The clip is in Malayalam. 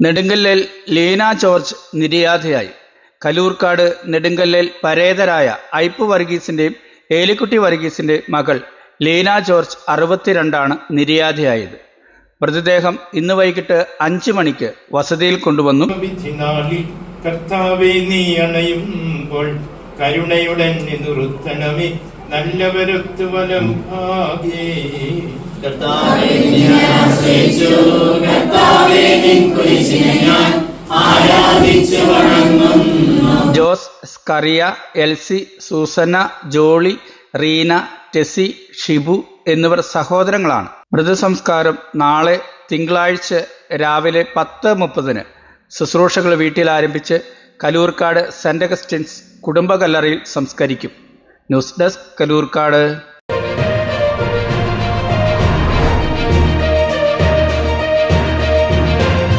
നെടുങ്കല്ലിൽ ലീന ജോർജ് നിര്യാതയായി. കലൂർക്കാട് നെടുങ്കല്ലിൽ പരേതരായ ഐപ്പ് വർഗീസിന്റെയും ഏലിക്കുട്ടി വർഗീസിന്റെ മകൾ ലീന ജോർജ് അറുപത്തിരണ്ടാണ് നിര്യാതയായത്. മൃതദേഹം ഇന്ന് വൈകിട്ട് അഞ്ചു മണിക്ക് വസതിയിൽ കൊണ്ടുവന്നു. കർത്താവെ നീ അണയുമ്പോൾ കരുണയുടെ നിറുത്തണമേ നല്ലവരൊത്തു വലം ഭാഗ്യേ. കർത്താവേ നിന്നെ ആശ്രയിച്ചു. ജോസ് സ്കറിയ എൽസി സൂസന ജോളി റീന ടെസി ഷിബു എന്നിവർ സഹോദരങ്ങളാണ്. മൃതസംസ്കാരം നാളെ തിങ്കളാഴ്ച രാവിലെ പത്ത് മുപ്പതിന്. ശുശ്രൂഷകൾ വീട്ടിൽ ആരംഭിച്ച് കലൂർക്കാട് സെന്റ് അഗസ്റ്റിൻസ് കുടുംബ കല്ലറയിൽ സംസ്കരിക്കും. News desk Kalloorkad.